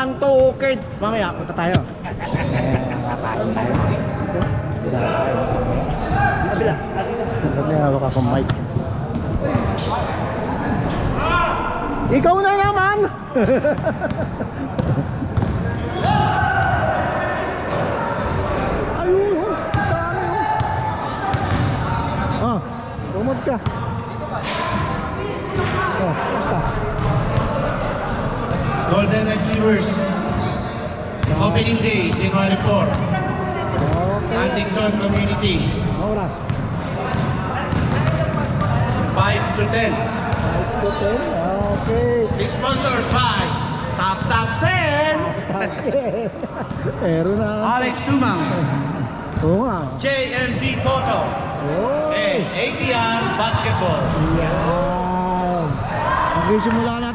Ang token. Mamaya, punta tayo. Kakain tayo. Kabila. Ba't may hawak akong mic? Ikaw na naman! Ayun, oh. Dami, oh. Ah, tumod ka. Oh, basta. Golden Achievers. Opening Day, January 4. Okay. Huntington Community. Oras. 5 to 10. 5 to 10. Okay. Is sponsored by Top Top Sen. Meron na. Alex Tumang, Oo nga. JMD Photo, Oh. and ATR Basketball. Yan. Magsisimula na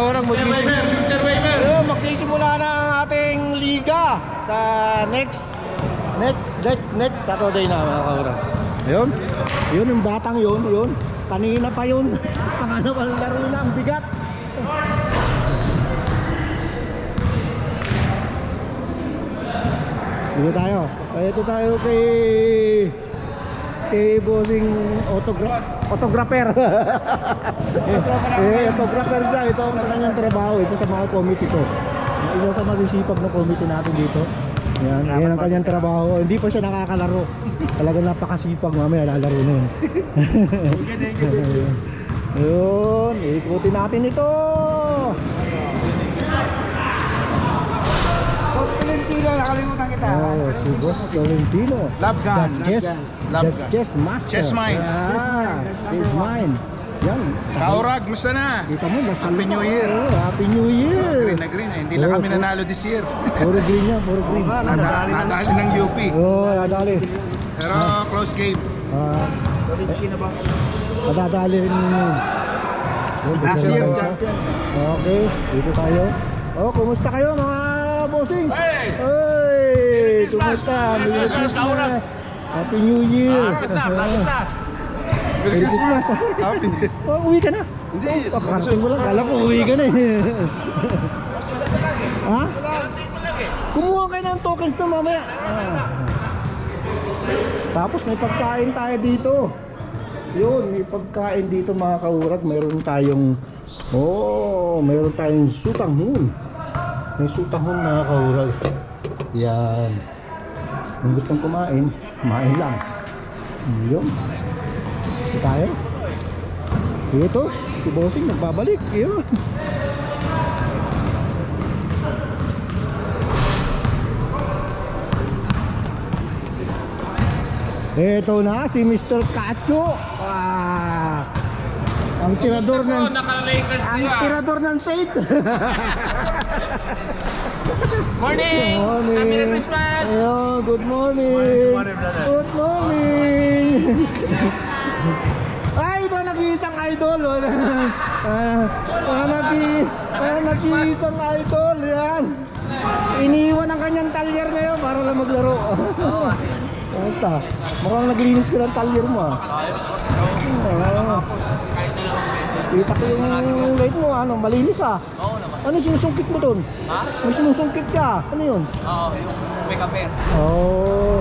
Weber, Magsisimula. Ayun, magsisimula na ang ating liga sa next next next, next Saturday na mga kaurang. Ayun. Yun yung batang yun, yun. Kanina pa yun. Pangalawang laro na ang bigat. Dito tayo. Ay, Ito tayo kay kay bossing autograph autographer. eh, autographer siya. Ito ang kanyang trabaho. Ito sa mga committee ko. Isa sa masisipag na committee natin dito. Yan, yan ang kanyang trabaho. Hindi pa siya nakakalaro. Talagang napakasipag. Mamaya lalaro na yun. Yun, ikutin natin ito. Tolentino, nakalimutan kita. Oh, si Boss Tolentino. Love gun, The love chess, gun, love the gun. chess master. Chess mind. Ah, chess mind. Yan. Kaurag, musta na? Kita mo, nasa Happy New Year. Oh, Happy New Year. Green na green eh. Hindi lang Oo, kami puro- nanalo this year. Puro green yan, puro green. Nadali nadali ng UP. Oh, nadali. Pero close game. Ah, nadadali rin ninyo. Oh, Last year, champion. Okay, dito tayo. Oh, kumusta kayo mga bossing? Hey! Hey! Kumusta? Merry Christmas! Happy New Year! Merry Christmas! Oh, uwi ka na? Hindi. Oh, karating mo lang. Kala ko uwi ka na eh. ha? Kumuha kayo ng tokens to mamaya. Ah. Tapos may pagkain tayo dito. Yun, may pagkain dito mga kaurag. Meron tayong, oh, meron tayong sutanghon. May sutanghon mga kaurag. Yan. Kung gustong kumain, kumain lang. Yun. Ito tayo. Ito, si Bossing nagbabalik. Yun. Ito na si Mr. Cacho. Ah, ang tirador ng ang tirador ng Saint. Morning! morning. Happy Christmas! Ayun, good morning. morning, brother. Good morning. Ay, ito nag-iisang idol. oh. Ah, ah, nag- ah, nag-iisang idol. Yan. Iniwan ang kanyang talyer ngayon para lang maglaro. Basta, mukhang naglinis ka ng talyer mo ah. Oo. Kita ko yung light mo, ano, malinis ah. Ano yung sinusungkit mo doon? Ha? May sinusungkit ka. Ano yun? Oo, yung may kape. Oh.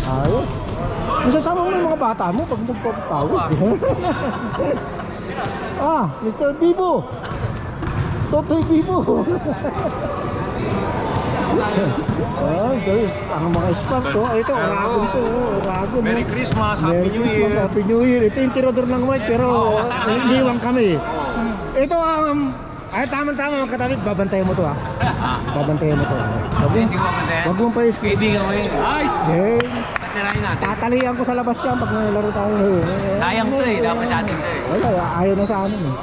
Ayos. Masasama mo yung mga bata mo pag nagpapawis. ah, Mr. Bibo. Totoy Bibo. ah, guys, ang mga spark to. Ito, Oragon to. Oragon. Merry no? Christmas, Happy Merry New Christmas, Year. Happy New Year. Ito yung tirador ng white pero iniwan kami. Ito ang ay tama-tama mga katabi, babantayan mo to ah. Babantayan mo to. Wag mo, Hindi ko mabantayan. wag mong. Kaibigan mo yun. Ayos! Eh, Patirahin natin. tatalian ko sa labas dyan pag nalaro tayo. Eh, Sayang to eh, dapat sa atin to eh. Wala, ayaw na sa amin eh.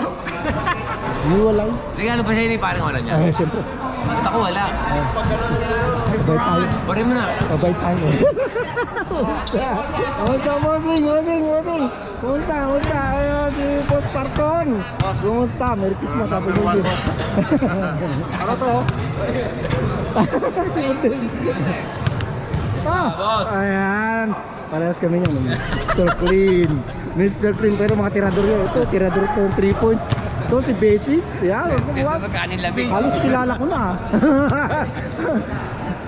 Umiwalay. Regalo pa sa'yo ni parang wala niya. Ay, siyempre. Ba't ako wala? Mabait tayo. Pare mo na. Mabait tayo. Kumusta, Mosing? Mosing, Mosing. Kumusta, kumusta? Ayun, si Boss Parton. Kumusta? Merry Christmas, Happy New Year. Ano to? ah, Boss. ayan. Parehas kami niyan. Mr. Clean. Mr. Clean. Pero mga tirador yun. Ito, tirador ito. 3 points. Ito si Basic. Magkanin labis. Halos kilala ko na.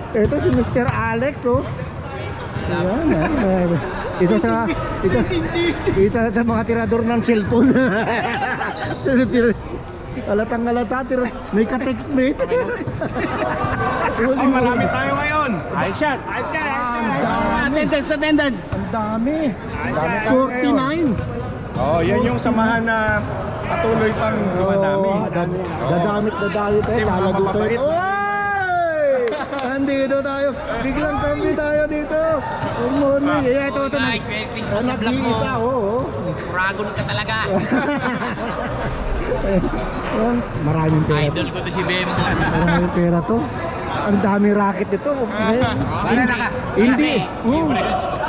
Ito si Mr. Alex, oh. Ayan, ayan. Isa sa isa, isa sa mga tirador ng cellphone. Alatang alata, tira, may ka-textmate. Oh, marami tayo ngayon. Ay, shot. Ay, Attendance, attendance. Ang dami. Ang dami tayo 49. Oh, yan yung samahan na patuloy pang dumadami. Oo, dad- dadamit na tayo tayo. Kasi mga mababait. Oy! Andito tayo. Biglang kami tayo dito. Good morning. Eh, ito, ito. Nice, very nice. ah, Sa vlog mo. Nag-iisa, oo. Dragon ka talaga. Maraming pera. Idol ko to si Bem. Maraming pera to. Ang dami racket ito. Wala na ka. Hindi.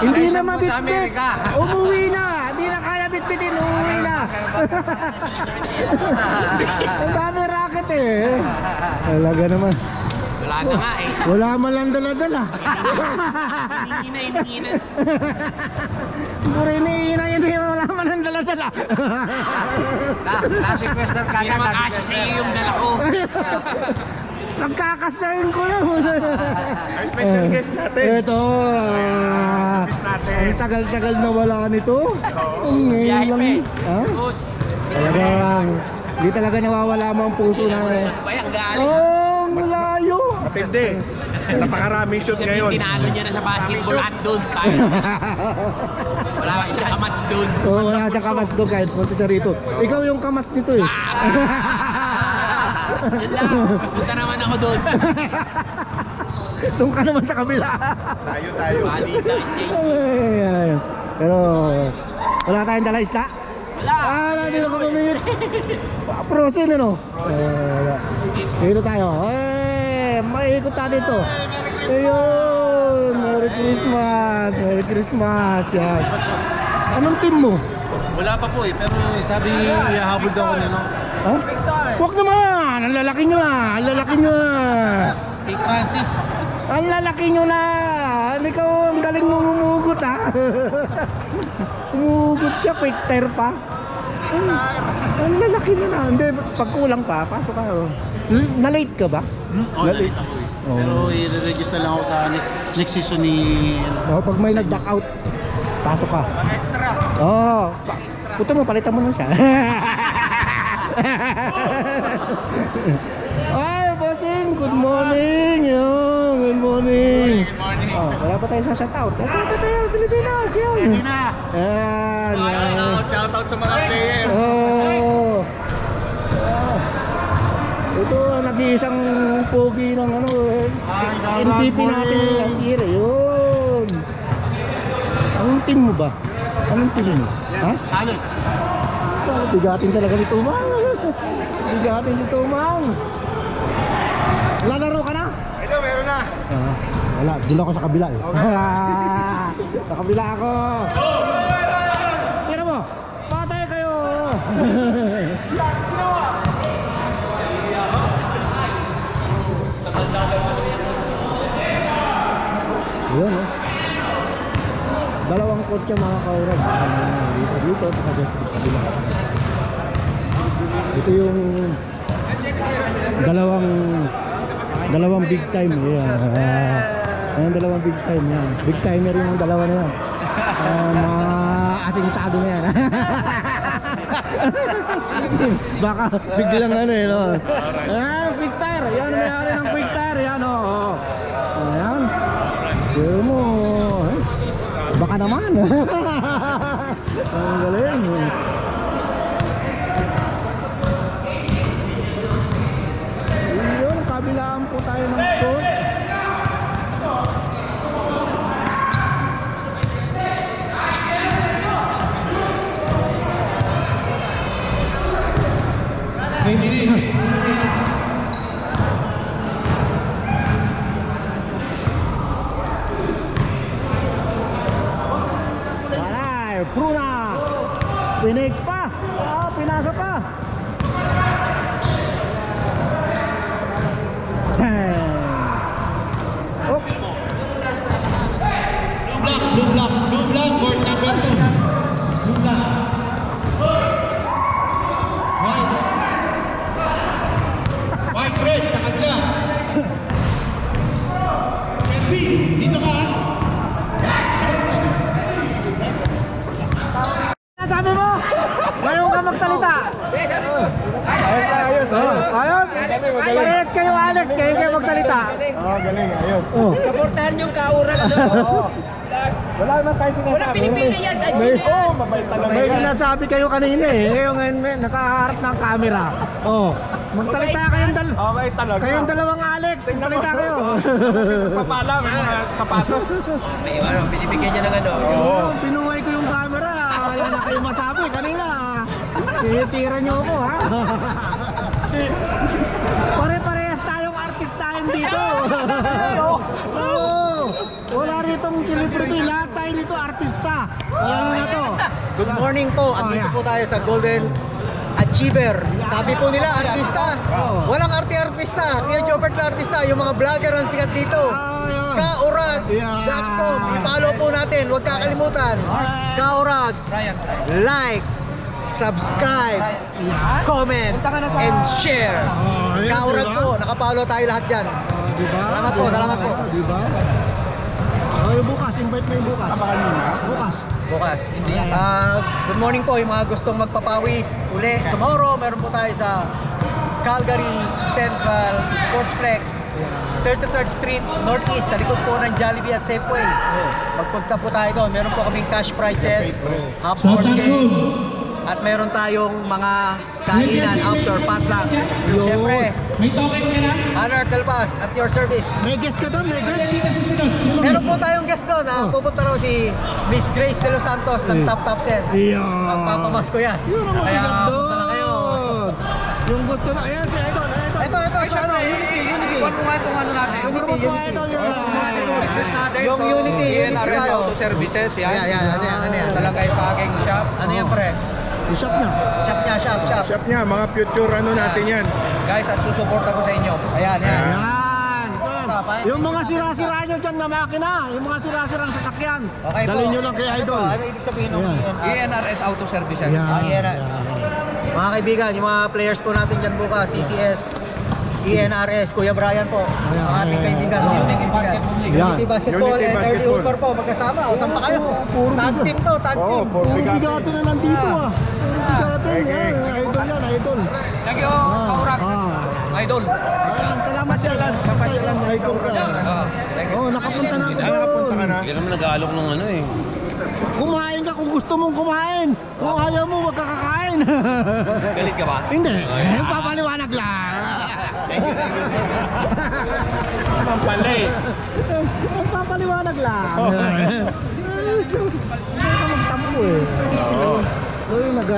Hindi na mabitbit. Umuwi na. Hindi na kaya bitbitin. Umuwi na. Ang dami racket eh. Talaga naman. Wala na nga eh. Wala man lang dala-dala. Hinihina, hinihina. Puro iniina yun. Wala man lang dala-dala. Na-sequester ka Hindi naman kasi sa iyo yung dala ko. Pagkakasayin ko lang. Ay, special guest natin. Ito. Ang tagal-tagal na wala nito. Ang ngayon lang. eh. Ha? Talagang, hindi talaga nawawala mo ang puso na. Ang Matindi. Napakaraming shoot ngayon. tinalo niya na sa basketball at doon. Tayo. Wala ka siya kamats doon. Oo, oh, wala siyang kamas doon kahit punta siya rito. Ikaw yung kamas nito eh. Yun lang. Punta naman ako doon. Doon ka naman sa kabila. Tayo, tayo. Balita exchange. Ay, ay. Pero, wala tayong dala. Wala. Ah, nandito ka pamingit. Prosin ano? Eh, wala. Dito tayo. Eh, maikot tayo dito. Ayun, Merry Christmas. Merry Christmas. Yan. Anong team mo? Wala pa po eh, pero sabi ihahabol daw ko no? Ha? Huwag naman! Ang lalaki nyo ah! Ang lalaki nyo ah! Kay Francis. Ang lalaki nyo na! Ikaw ang galing mo umugot ah! umugot siya, quick tire pa. Ang, ang lalaki nyo na. Hindi, pag kulang pa, pasok ka. oh. Na-late ka ba? Oh, Lali- nalita ko eh. Oo. Pero i-register lang ako sa ne- next season ni... Oh, pag may nag-back out, pasok ka. Extra. Oo. Oh, puto mo, palitan mo na siya. Ay, bossing, good morning. Yo, good morning. Good morning. Oh, wala pa tayo sa shoutout. Shout out tayo, Pilipinas. Yun. Pilipinas. Ayan. yan. Shoutout sa mga player. Oh. Ah. Ito ang nag-iisang pogi ng ano eh. MVP natin last year eh. Yun. Anong team mo ba? Anong team mo? Ha? Alex. Oh, bigatin talaga si Tumang. bigatin si Tumang. Lalaro ka na? Ito, meron na. Ah, wala, dito ako sa kabila eh. sa kabila ako. Tira mo, patay kayo. Yun oh. Dalawang kotse mga kaurag. Dito dito, sa dito, sa kabila. Ito yung dalawang dalawang big time yeah. Ah, Ayan, dalawang big time yan. Big timer yung dalawa na yan. Uh, mga asinsado na yan. Baka biglang ano eh, no? Ayan, quick tire. Yan, may-ari ng quick tire. Yan, oh. oh. Ayan. Pero mo. eh. Baka naman. Ang galing. Yun, kabilaan po tayo ng court. Alay, Pruna. Pinig pa. Ah, pinasa pa. Bang. Oh, Blue block, blue block, blue block, court number 2. Blue block. Right. Alex, kayo kayo magsalita. Oh, galing, ayos. Oh. Supportahan yung kaurag. Wala naman tayo sinasabi. Wala pinipili yan, May, Ajin. oh, mabait talaga May yan. sinasabi kayo kanina eh. Ngayon ngayon may nakaharap ng camera. Oh. Magsalita kayong dal Oh, mabait talaga. kayong dalawang Alex. Magsalita kayo. Papala, may mga sapatos. May ano, binibigyan niya ng ano. Oo. Oh, binuhay ko yung camera. Wala na kayo masabi kanina. Tinitira niyo ako ha. Pare-parehas tayong artistahin dito. Oo. Wala ritong celebrity. Lahat tayo dito artista. Wala na to. Good morning po. Oh, Andito yeah. po tayo sa Golden Achiever. Sabi po nila, artista. Oh. Walang arte-artista. Kaya Jobert na artista. Yung mga vlogger ang sikat dito. Ah, yun. Kaurag.com. I-follow po natin. Huwag kakalimutan. Kaurag. Like. Subscribe. Comment. And share. Oh, Kaurag diba? po. Nakapollow tayo lahat dyan. Oh, diba? Salamat po, salamat po. Diba? Oh, yung bukas, invite mo yung bukas. Bukas. Bukas. Ah, good morning po yung mga gustong magpapawis uli. Tomorrow, meron po tayo sa Calgary Central Sportsplex. 33rd Street, Northeast, sa likod po ng Jollibee at Safeway. Pagpunta po tayo doon, meron po kaming cash prizes, half board games, at meron tayong mga kainan after potluck. Siyempre, May token ka na? Honor Delpas at your service. May guest ka doon, may guest. Meron po tayong guest doon ha. Pupunta raw si Miss Grace De Los Santos ng Eh. Top Top Sen. Iya. Magpapamasko yan. Yun ang Kaya punta na kayo. doon. Yung gusto na, ayan si Idol. Ito, ito, sa ano, Unity, Unity. Iwan mo nga itong ano natin. Yung Unity, Unity. Business natin. Yung so, Unity, Unity tayo. Auto Services, yan. Ayan, ayan, ano yan, ano yan. Dala kayo sa aking shop. Ano yan, pre? Yung shop niya. Shop niya, shop, shop. Shop niya, mga future ano natin yan. Guys, at susuport ako sa inyo. Ayan, ayan. Ayan. Yung mga sira-sira nyo dyan na makina, yung mga sira-sirang sasakyan, Okay dalhin nyo lang kay Ano Idol. po? Ano ibig sabihin ng. ENR? ENRS Auto Services. Ayan. Ah, ENR. Mga kaibigan, yung mga players po natin dyan bukas, CCS, ENRS, Kuya Brian po. Mga ating kaibigan. Unity Basketball League. Yan. Unity Basketball Unity and Early Basketball. Hooper po, magkasama. O, saan pa kayo? Oo, puro Tag team to, tag Oo, team. puro Puro bigati. bigato na nandito ah. Puro bigato Okay. yan. Idol yan, Idol. Thank you, Kaurak. ah. Idol. Ayan, salamat siya lang. Papasyalan, Idol ka. Ah, thank you. Oh, nakapunta na ako nakapunta ka na. Hindi ka naman nag-aalok ng ano eh. Kumain ka kung gusto mong kumain. Kung ayaw mo, wag ka kakain. Galit ka ba? Hindi. Eh, papaliwanag lang. Naman pala eh. Nagpapaliwanag lang. Oh. Magtampo eh. Oo. Uy, nag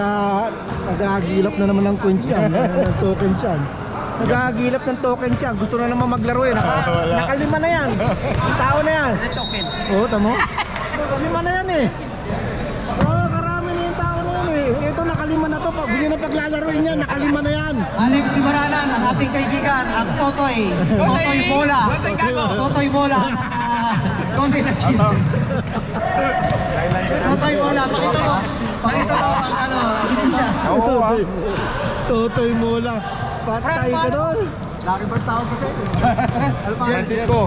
naghahagilap na naman ng coins yan. ng tokens yan. Naghahagilap ng tokens yan. Gusto na naman maglaro eh. Naka, nakalima na yan. Yung tao na yan. Token. Oo, tamo. Nakalima na yan eh. Na to. Pag hindi na paglalaroin yan, nakalima na yan. Alex Dimaranan, ang ating kaibigan, ang Totoy. Totoy Bola. Totoy Bola. ah, Golden Achiever. Totoy Bola, pakita mo. Pakita mo ang ano. Oo ah. Totoy mo lang. Patay ka doon. Laki ba sa'yo? Ano pa? Francisco.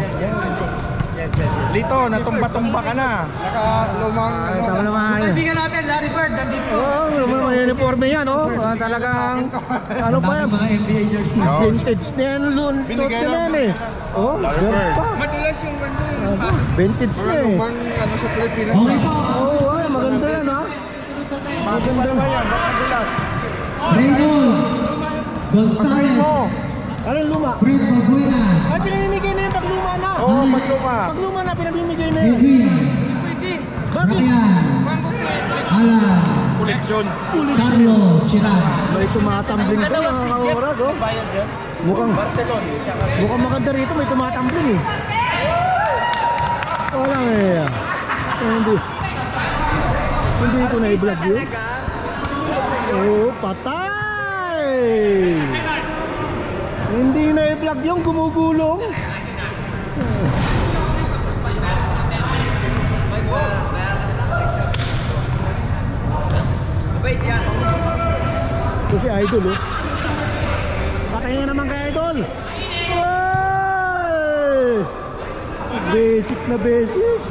Lito, natumba-tumba ka na. Nakalumang Ay, tama naman. Kaibigan natin, Larry Bird, nandito. Oo, oh, mga uniforme yan, oh. Ah, talagang, ano pa yan? Mga NBA jersey. Vintage na yan, loon. Suot Binigay na lang. yan eh. Oh, Larry Bird. pa. Madulas yung ganito yung Ah, Vintage na eh. ano sa Pilipinas. Okay po. Oo, oh, maganda yan, ha? Maganda. Raymond Gonzalez. Ano yung luma? Fred Balbuena. Ay, pinamimigay na na. Oo, pagluma. Pag luma na, pinamimigay na yan. Edwin. Bakit? Ryan. Alan. Koleksyon. Carlo Chiran. May tumatambling pa mga kaurag, oh. Mukhang, mukhang maganda rito, may tumatambling eh. Wala eh. Eh, hindi. Hindi ko na i-vlog yun. Oh, patay! Hindi na i-vlog yung gumugulong. Ito si Idol oh. Patay na naman kay Idol. Ay! Basic na basic.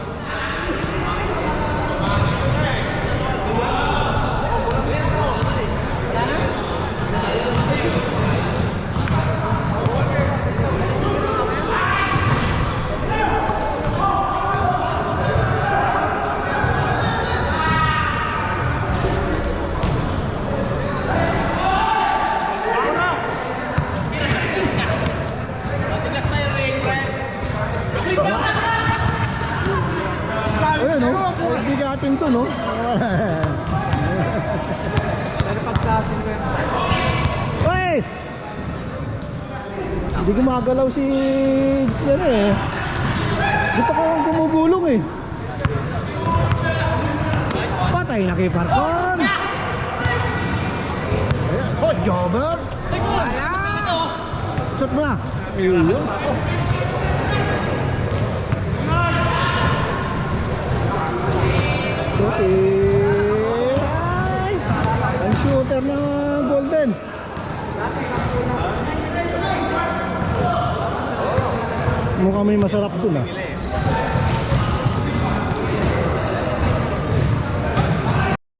rin to, no? Pero pagkasin ko yun. Uy! Hindi gumagalaw si... Yan eh. Dito ko ang gumugulong eh. Patay na kay Parkon. Oh, jobber. Shot mo na. Ayun. Ito si... Ay! Ang shooter na golden. Mukhang may masarap dun ah.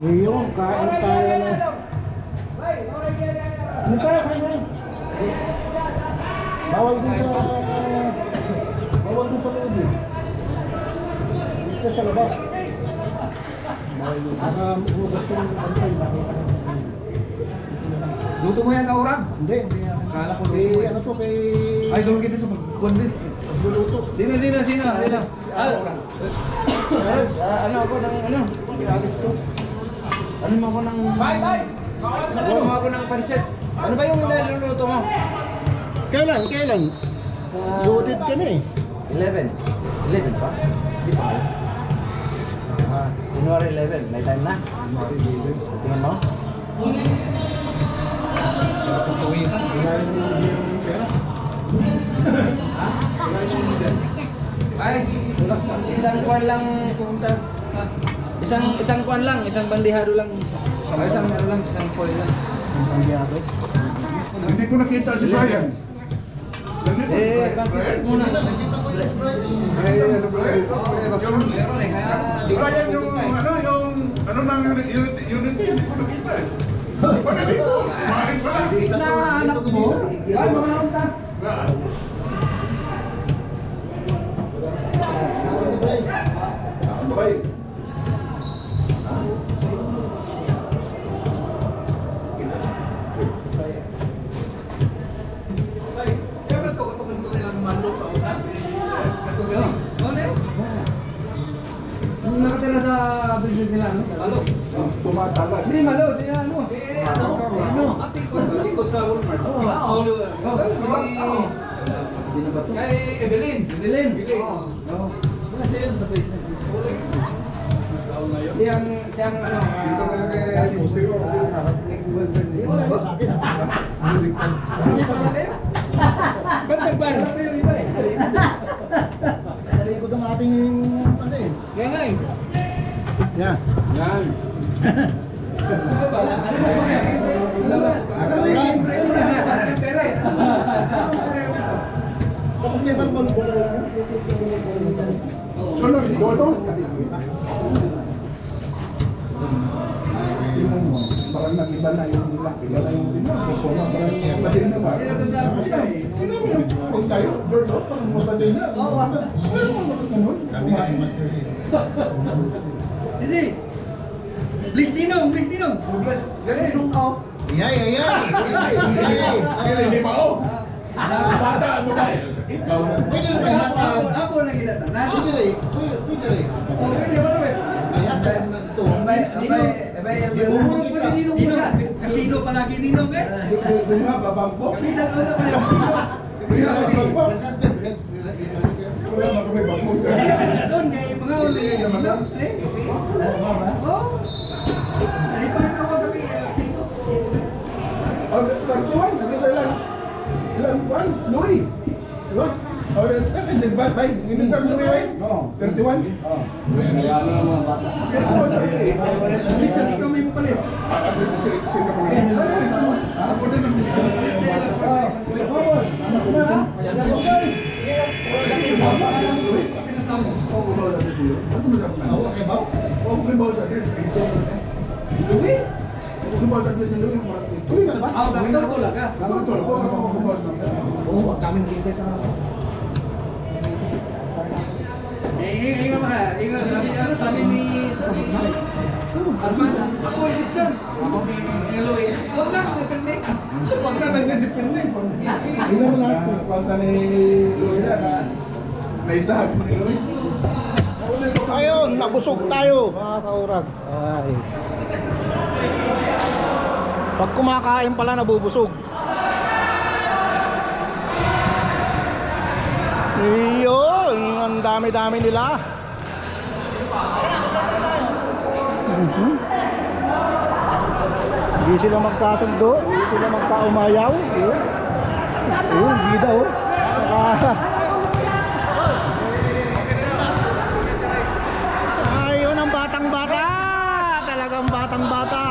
Ngayon, kain tayo na. Ano tayo, kain na. Bawal dun sa... Bawal dun sa loob eh. Dito sa labas. Baka umugas yung pantay, makita ka. Luto mo yan, Kaurag? Hindi. Kala ko Kay, ano to, kay... Ay, doon kita sa pagkuhan din. Luluto. Sino, sino, sino? Sino? Ah, Alex, ah, ano ako ng ano? kay Alex to. Ano mo ako ng... Bye, bye! Ano mo ako ng pansit? Ano ba yung niluluto mo? Kailan? Kailan? Loaded kami. 11. 11 pa? Hindi pa kayo. Ah, January 11. May time na. Tingnan mo. Ay, isang kwan lang pumunta. Isang isang kwan lang, isang bandihado lang. Isang isang ano lang, isang foil lang. Ang pangyado. Hindi ko nakita si Brian. Eh, concentrate muna. Ay, ano ba? Eh, Brian, yung eh. ano, yung ano nang unit, unit, unit, hindi ko nakita eh. Wala dito. Maaaring pala. Na anak mo? Ay, mga naunta. Bye. Yung nakatira sa business nila, ano? Malo. Tumatala. Hindi, malo. Siya, ano? Ano? Ano? Likod sa Walmart. Oo. Oo. Sino ba to? Kay Evelyn. Evelyn. Oo. Wala siya yun sa business. Siyang, ano, ah, ex-boyfriend niya. Wala ba sa akin? Nasa Ano ligtad? Ba't nagban? Ano yung iba eh? Talikod ang ating ano eh. Yan nga eh. Yan. Yan. Ano ba? Ano ba? Ano ba? Pera eh. Tapos niya bang malubog? Sunod, Parang nakita na yung laki na yung pinag-boto na parang mali na ba? Sino mo nang pag tayo, George, oh, parang masali na. Oo, ano? Mo ganun? Hindi. Please Dinong, please Dinong. Ganun, Dinong ka. Iyay, iyay. Ay, hindi pa ako. Bata, ano ba? Ikaw. Pwede na ba yung Ako, lang ginatanan. Pwede rin. Pwede pwede rin. Oh, pwede ba naman? Ayan, na ito. Dinong. Pala. Kasino palagi Dinong eh. Bunga, babangko. Kasino naman yung kasino. Bunga, babangko. Wala na kami bangko. Doon, kay mga. Eh? Oh. Bakit ako kami kasino? Oh, tartuan, nakita lang. Ilang kuan? Nuri. Diba? Oh, hindi ba? Bay, hindi ka nuri bay? Oo. 31? Oo. Kaya na mga bata. Bisa di kami mo palit. Ako sa selection na mga. Ako din ang Ako kay Bob? Ako kay Bob sa so. Louis? Ako kay Bob sa Chris. Louis. Louis ka na ba? Ah, ako lang ka? Ito, ito. Ako ako kay Bob sa Oo, kami kita sa... Eh, ingat ka. Ingat. Ano, sabi ni... Armando, ako Litson. Ako ni Eloy. Huwag lang, depende. Huwag na nandiyan si Pende. Ilan mo lahat? Kwanta ni Louis na na naisahan mo ni Louis. Ako Ayun, nabusog tayo, mga kaurag. Ay. Pag kumakain pala, nabubusog. Ang dami-dami nila. Hindi sila magkasundo, hindi sila magkaumayaw. Yun. Ayun, bida oh. Ayun ang batang-bata. Talagang batang-bata.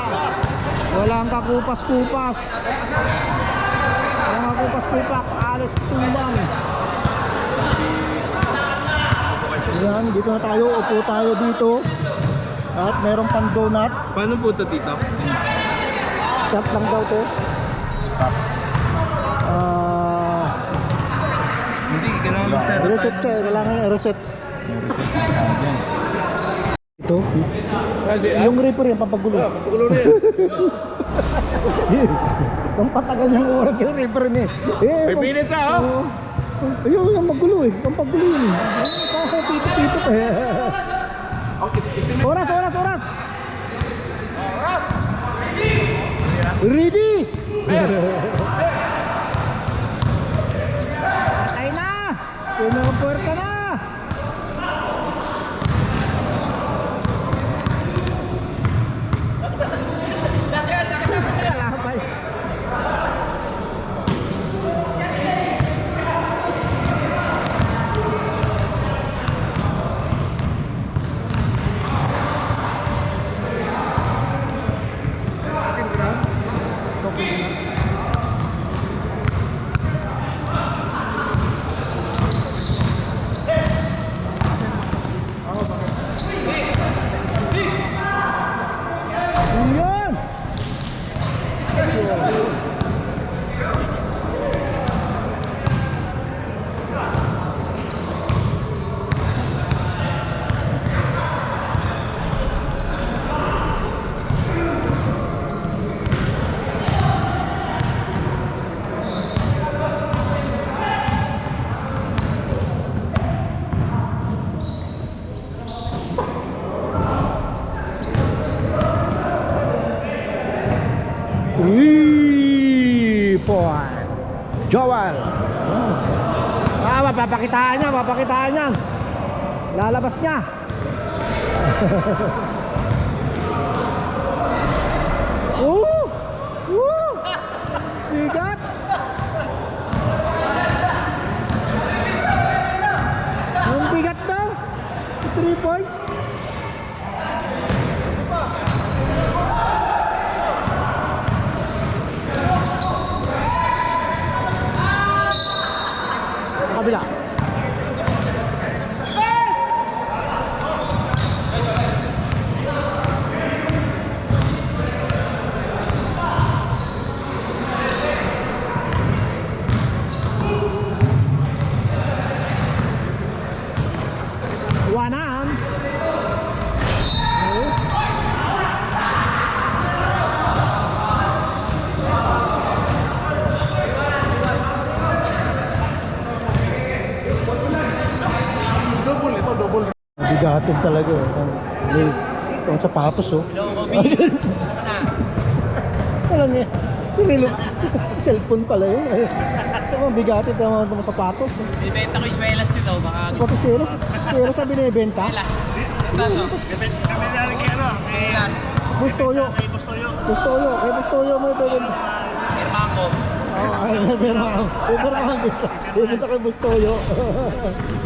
Walang kakupas-kupas. Walang kakupas-kupas. Alis tumbang. Yan, dito na tayo. Upo tayo dito. At meron pang donut. Paano po ito, tito? Stop lang daw to. Stop. Ah, Hindi, kailangan mag-set. reset ka. Kailangan yung reset. Ito. Yung reaper yan, pampagulo. Pagulo rin. Yung patagal ng oras yung reaper niya. Eh, May minutes na, oh. Ayun, yung magulo eh. Pampagulo yun eh. Pito-pito pa eh. Oras, oras, oras! Ready! Ay na! Pinupuerta na! Three points. Bigatin talaga. oh. Ang itong sapatos oh. Alam niya. Sinilo. Cellphone pala yun. Ito mga bigatin ito mga mga sapatos. oh. Bibenta ko yung swelas nito, baka gusto Pati swelas. Swelas sa binibenta. Swelas. Ito to. Swelas. Bustoyo. Bustoyo. Kay Bustoyo mo ibibenta. Pirma ko. Oo, ay, pero pero mga benta. Bibenta kay Bustoyo.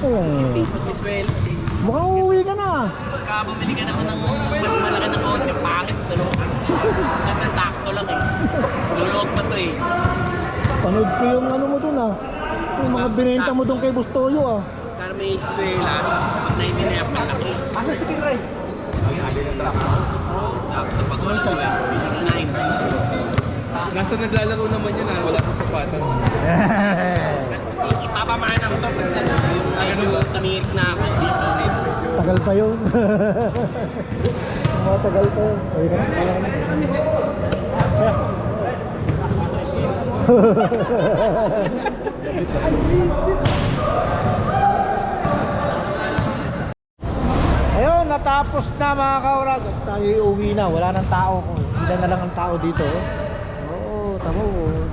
Swelas eh. Mukhang uuwi ka na. Pagka bumili ka naman ng mas malaki ng konti, pangit. Pero ganda sakto lang eh. Lulog pa to eh. Panood ko yung ano mo dun ah. Yung mga binenta mo dun kay Bustoyo ah. Sana may swelas. Pag naiminayas, malaki. Asa si Kinray? Dapat pag wala swelas, nine. Nasa naglalaro naman yan, ah. Wala sa sapatos. Ipapamanang to pag medyo tamirik na ako dito. Tagal pa yun. Masagal pa yun. Ka na. natapos na mga kaurag. Tayo uwi na. Wala nang tao. Ilan na lang ang tao dito. Oo, tamo.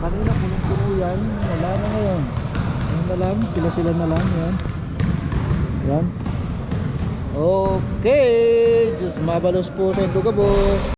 Kanina punong-puno yan. Wala na ngayon. Na lang. Sila-sila na lang. Yan. Yan. Okay. Diyos mabalos po sa boss.